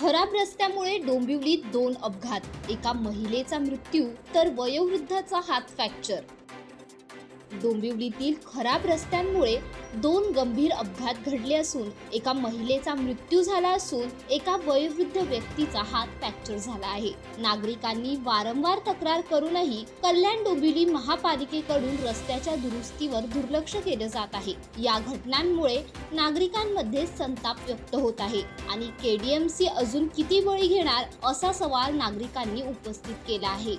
खराब रस्त्यामुळे डोंबिवलीत दोन अपघात. एका महिलेचा मृत्यू तर वयोवृद्धाचा हात फ्रॅक्चर डोंबिवलीतील खराब रस्त्यांमुळे दोन गंभीर अपघात घडले असून एका महिलेचा मृत्यू झाला असून एका वयोवृद्ध व्यक्तीचा हात फ्रॅक्चर झाला आहे. नागरिकांनी वारंवार तक्रार करूनही कल्याण डोंबिवली महापालिकेकडून रस्त्याच्या दुरुस्तीवर दुर्लक्ष केलं जात आहे. या घटनांमुळे नागरिकांमध्ये संताप व्यक्त होत आहे आणि केडीएमसी अजून किती बळी घेणार असा सवाल नागरिकांनी उपस्थित केला आहे.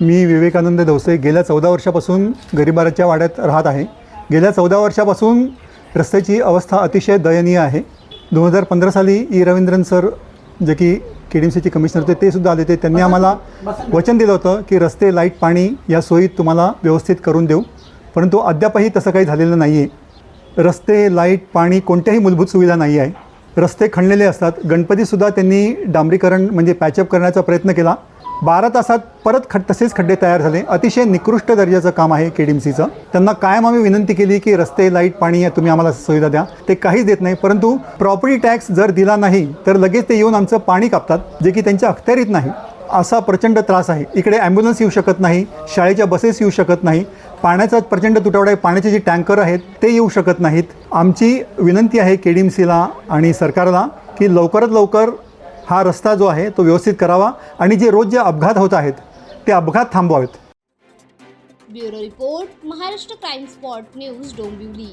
मी विवेकानंद दौसे गेल्या चौदा वर्षापासून गरिबाराच्या वाड्यात राहत आहे. गेल्या चौदा वर्षापासून रस्त्याची अवस्था अतिशय दयनीय आहे. दोन हजार पंधरा साली ई. रवींद्रन सर जे की के डी एम सीचे कमिशनर होते ते सुद्धा आले होते. त्यांनी आम्हाला वचन दिलं होतं की रस्ते लाइट पाणी या सोयी तुम्हाला व्यवस्थित करून देऊ. परंतु अद्यापही तसं काही झालेलं नाही आहे रस्ते लाइट पाणी कोणत्याही मूलभूत सुविधा नाही आहे. रस्ते खणलेले असतात. गणपतीसुद्धा त्यांनी डांबरीकरण म्हणजे पॅचअप करण्याचा प्रयत्न केला. बारा तासात परत खड तसेच खड्डे तयार झाले. अतिशय निकृष्ट दर्जाचं काम आहे के डी एम सीचं त्यांना कायम आम्ही विनंती केली की रस्ते लाइट पाणी तुम्ही आम्हाला सुविधा द्या. ते काहीच देत नाही परंतु प्रॉपर्टी टॅक्स जर दिला नाही तर लगेच ते येऊन आमचं पाणी कापतात जे की त्यांच्या अखत्यारीत नाही. असा प्रचंड त्रास आहे. इकडे ॲम्ब्युलन्स येऊ शकत नाही शाळेच्या बसेस येऊ शकत नाही पाण्याचा प्रचंड तुटवडा आहे पाण्याचे जे टँकर आहेत ते येऊ शकत नाहीत. आमची विनंती आहे के डी एम सीला आणि सरकारला की लवकरात लवकर हा रस्ता जो आहे तो व्यवस्थित करावा आणि जे रोज जे अपघात होत आहेत ते अपघात थांबवावेत. Bureau report Maharashtra crime spot news Dombivli.